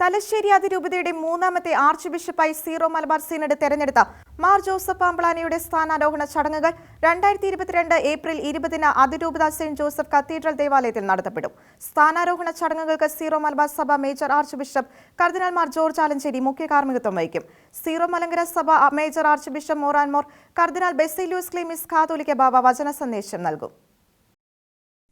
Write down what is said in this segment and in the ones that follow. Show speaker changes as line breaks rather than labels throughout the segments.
തലശ്ശേരി അതിരൂപതയുടെ മൂന്നാമത്തെ ആർച്ച് ബിഷപ്പായി സീറോ മലബാർ സീനഡ് തെരഞ്ഞെടുത്ത മാർ ജോസഫ് പാമ്പളാനിയുടെ സ്ഥാനാരോഹണ ചടങ്ങുകൾ രണ്ടായിരത്തി ഇരുപത്തിരണ്ട് ഏപ്രിൽ ഇരുപതിന് അതിരൂപത സെന്റ് ജോസഫ് കത്തീഡ്രൽ ദേവാലയത്തിൽ നടത്തപ്പെടും. സ്ഥാനാരോഹണ ചടങ്ങുകൾക്ക് സീറോ മലബാർ സഭ മേജർ ആർച്ച് ബിഷപ്പ് കർദിനാൾ മാർ ജോർജ് ആലഞ്ചേരി മുഖ്യ കാർമ്മികത്വം വഹിക്കും. സീറോ മലങ്കര സഭ മേജർ ആർച്ച് ബിഷപ്പ് മോറാൻമോർ കർദിനാൾ ബെസിലൂസ് ക്ലീമിസ് കാതോലിക്ക ബാബ വചന സന്ദേശം നൽകും.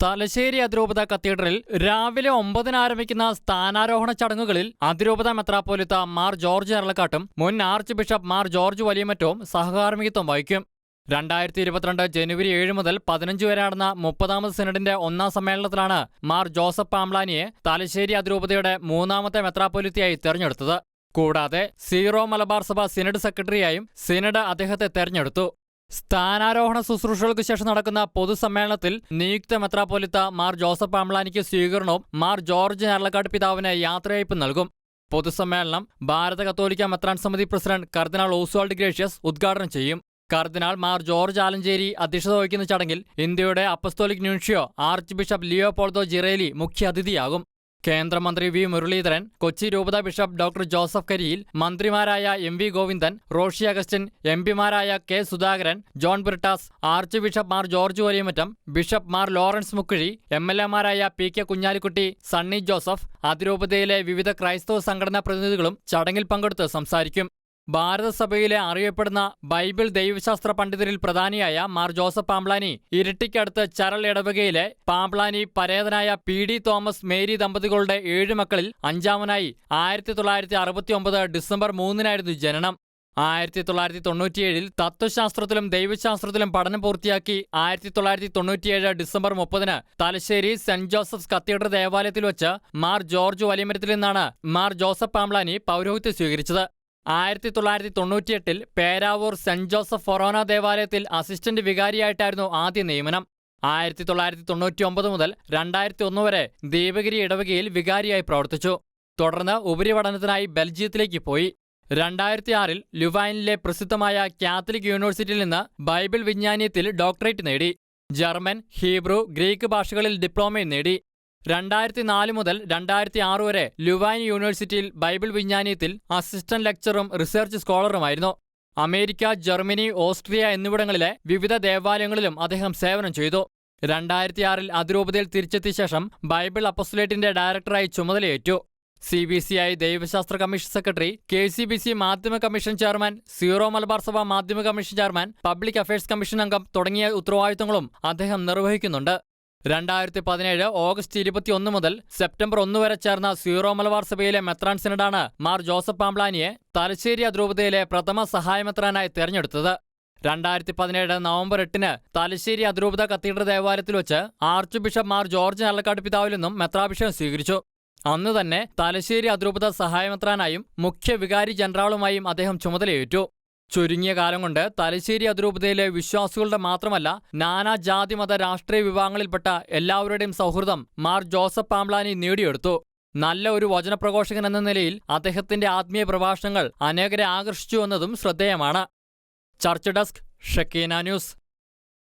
തലശ്ശേരി അതിരൂപത കത്തീഡ്രലിൽ രാവിലെ ഒമ്പതിന് ആരംഭിക്കുന്ന സ്ഥാനാരോഹണ ചടങ്ങുകളിൽ അതിരൂപത മെത്രാപ്പോലിത്ത മാർ ജോർജ് എറളക്കാട്ടും മുൻ ആർച്ച് ബിഷപ്പ് മാർ ജോർജ് വലിയമറ്റവും സഹകാർമികത്വം വഹിക്കും. രണ്ടായിരത്തി ഇരുപത്തിരണ്ട് ജനുവരി ഏഴ് മുതൽ പതിനഞ്ച് വരെ നടന്ന മുപ്പതാമത് സിനഡിന്റെ ഒന്നാം സമ്മേളനത്തിലാണ് മാർ ജോസഫ് പാംലാനിയെ തലശ്ശേരി അതിരൂപതയുടെ മൂന്നാമത്തെ മെത്രാപ്പോലിത്തയായി തെരഞ്ഞെടുത്തത്. കൂടാതെ സീറോ മലബാർ സഭ സിനഡ് സെക്രട്ടറിയായും സിനഡ് അദ്ദേഹത്തെ തെരഞ്ഞെടുത്തു. സ്ഥാനാരോഹണ ശുശ്രൂഷകൾക്ക് ശേഷം നടക്കുന്ന പൊതുസമ്മേളനത്തിൽ നിയുക്ത മെത്രാപ്പൊലിത്ത മാർ ജോസഫ് പാംബ്ലാനിക്ക് സ്വീകരണവും മാർ ജോർജ് ഞരളക്കാട് പിതാവിന് യാത്രയയപ്പ് നൽകും. പൊതുസമ്മേളനം ഭാരത കത്തോലിക്ക മെത്രാൻ സമിതി പ്രസിഡന്റ് കർദിനാൾ ഓസ്വാൾഡ് ഗ്രേഷ്യസ് ഉദ്ഘാടനം ചെയ്യും. കർദിനാൾ മാർ ജോർജ് ആലഞ്ചേരി അധ്യക്ഷത വഹിക്കുന്ന ചടങ്ങിൽ ഇന്ത്യയുടെ apostolic nuncio archbishop Leopoldo Girelli മുഖ്യാതിഥിയാകും. കേന്ദ്രമന്ത്രി വി. മുരളീധരൻ കൊച്ചി രൂപത ബിഷപ്പ് ഡോക്ടർ ജോസഫ് കരിയിൽ മന്ത്രിമാരായ M V Govindan Roshy Augustine M പിമാരായ K Sudhakaran John Brittas archbishop Mar George Valiyamattam bishop Mar Lawrence Mukkuzhy M L എമാരായ P. K. Kunhalikutty Sunny Joseph അതിരൂപതയിലെ വിവിധ ക്രൈസ്തവ സംഘടനാ പ്രതിനിധികളും ചടങ്ങിൽ പങ്കെടുത്ത് സംസാരിക്കും. ഭാരതസഭയിലെ അറിയപ്പെടുന്ന ബൈബിൾ ദൈവശാസ്ത്ര പണ്ഡിതരിൽ പ്രധാനിയായ മാർ ജോസഫ് പാംബ്ലാനി ഇരട്ടിക്കടുത്ത് ചരൾ ഇടവകയിലെ പാംബ്ലാനി പരേതനായ പി ഡി തോമസ് മേരി ദമ്പതികളുടെ ഏഴ് മക്കളിൽ അഞ്ചാമനായി ആയിരത്തി തൊള്ളായിരത്തി അറുപത്തി ഒമ്പത് ഡിസംബർ മൂന്നിനായിരുന്നു ജനനം. ആയിരത്തി തൊള്ളായിരത്തി തൊണ്ണൂറ്റിയേഴിൽ തത്വശാസ്ത്രത്തിലും ദൈവശാസ്ത്രത്തിലും പഠനം പൂർത്തിയാക്കി ആയിരത്തി തൊള്ളായിരത്തി തൊണ്ണൂറ്റിയേഴ് ഡിസംബർ മുപ്പതിന് തലശ്ശേരി സെന്റ് ജോസഫ്സ് കത്തീഡ്രൽ ദേവാലയത്തിൽ വെച്ച് മാർ ജോർജ് വലിമരത്തിൽ നിന്നാണ് മാർ ജോസഫ് പാംബ്ലാനി പൗരോഹിത്യം സ്വീകരിച്ചത്. ആയിരത്തി തൊള്ളായിരത്തി തൊണ്ണൂറ്റിയെട്ടിൽ പേരാവൂർ സെന്റ് ജോസഫ് ഫൊറോന ദേവാലയത്തിൽ അസിസ്റ്റന്റ് വികാരിയായിട്ടായിരുന്നു ആദ്യ നിയമനം. ആയിരത്തി തൊള്ളായിരത്തി തൊണ്ണൂറ്റി ഒമ്പത് മുതൽ രണ്ടായിരത്തി ഒന്ന് വരെ ദീപഗിരി ഇടവകയിൽ വികാരിയായി പ്രവർത്തിച്ചു. തുടർന്ന് ഉപരിപഠനത്തിനായി ബെൽജിയത്തിലേക്ക് പോയി. രണ്ടായിരത്തി ആറിൽ ലുവൈനിലെ പ്രസിദ്ധമായ കാത്തലിക് യൂണിവേഴ്സിറ്റിയിൽ നിന്ന് ബൈബിൾ വിജ്ഞാനീയത്തിൽ ഡോക്ടറേറ്റ് നേടി. ജർമ്മൻ ഹീബ്രു ഗ്രീക്ക് ഭാഷകളിൽ ഡിപ്ലോമയും നേടി. രണ്ടായിരത്തി നാല് മുതൽ രണ്ടായിരത്തി ആറ് വരെ ലുവാൻ യൂണിവേഴ്സിറ്റിയിൽ ബൈബിൾ വിജ്ഞാനീയത്തിൽ അസിസ്റ്റന്റ് ലെക്ചറും റിസർച്ച് സ്കോളറുമായിരുന്നു. അമേരിക്ക ജർമ്മനി ഓസ്ട്രിയ എന്നിവിടങ്ങളിലെ വിവിധ ദേവാലയങ്ങളിലും അദ്ദേഹം സേവനം ചെയ്തു. രണ്ടായിരത്തി ആറിൽ അതിരൂപതയിൽ തിരിച്ചെത്തിയ ശേഷം ബൈബിൾ അപ്പസുലേറ്റിന്റെ ഡയറക്ടറായി ചുമതലയേറ്റു. സി ബി സി ഐ ദൈവശാസ്ത്ര commission secretary K C B C മാധ്യമ കമ്മീഷൻ ചെയർമാൻ സീറോ മലബാർ സഭ മാധ്യമ commission chairman public affairs commission അംഗം തുടങ്ങിയ ഉത്തരവാദിത്തങ്ങളും അദ്ദേഹം നിർവഹിക്കുന്നുണ്ട്. രണ്ടായിരത്തി പതിനേഴ് ഓഗസ്റ്റ് ഇരുപത്തിയൊന്ന് മുതൽ സെപ്റ്റംബർ ഒന്ന് വരെ ചേർന്ന സീറോ മലബാർ സഭയിലെ മെത്രാൻ സിനഡാണ് മാർ ജോസഫ് പാംബ്ലാനിയെ തലശ്ശേരി അതിരൂപതയിലെ പ്രഥമ സഹായമെത്രാനായി തെരഞ്ഞെടുത്തത്. രണ്ടായിരത്തി പതിനേഴ് നവംബർ എട്ടിന് തലശ്ശേരി അതിരൂപത കത്തീഡ്രൽ ദേവാലയത്തിൽ വെച്ച് archbishop Mar George Nallakkad പിതാവിൽ നിന്നും മെത്രാഭിഷേകം സ്വീകരിച്ചു. അന്ന് തന്നെ തലശ്ശേരി അതിരൂപത സഹായമെത്രാനായും മുഖ്യ വികാരി ജനറാളുമായും അദ്ദേഹം ചുമതലയേറ്റു. ചുരുങ്ങിയ കാലം കൊണ്ട് തലശ്ശേരി അതിരൂപതയിലെ വിശ്വാസികളുടെ മാത്രമല്ല നാനാ ജാതി മത രാഷ്ട്രീയ വിഭാഗങ്ങളിൽപ്പെട്ട എല്ലാവരുടെയും സൗഹൃദം മാർ ജോസഫ് പാംബ്ലാനി നേടിയെടുത്തു. നല്ല ഒരു വചനപ്രഘോഷകൻ എന്ന നിലയിൽ അദ്ദേഹത്തിന്റെ ആത്മീയ പ്രഭാഷണങ്ങൾ അനേകരെ ആകർഷിച്ചു എന്നതും ശ്രദ്ധേയമാണ്. Church desk Shekinah news.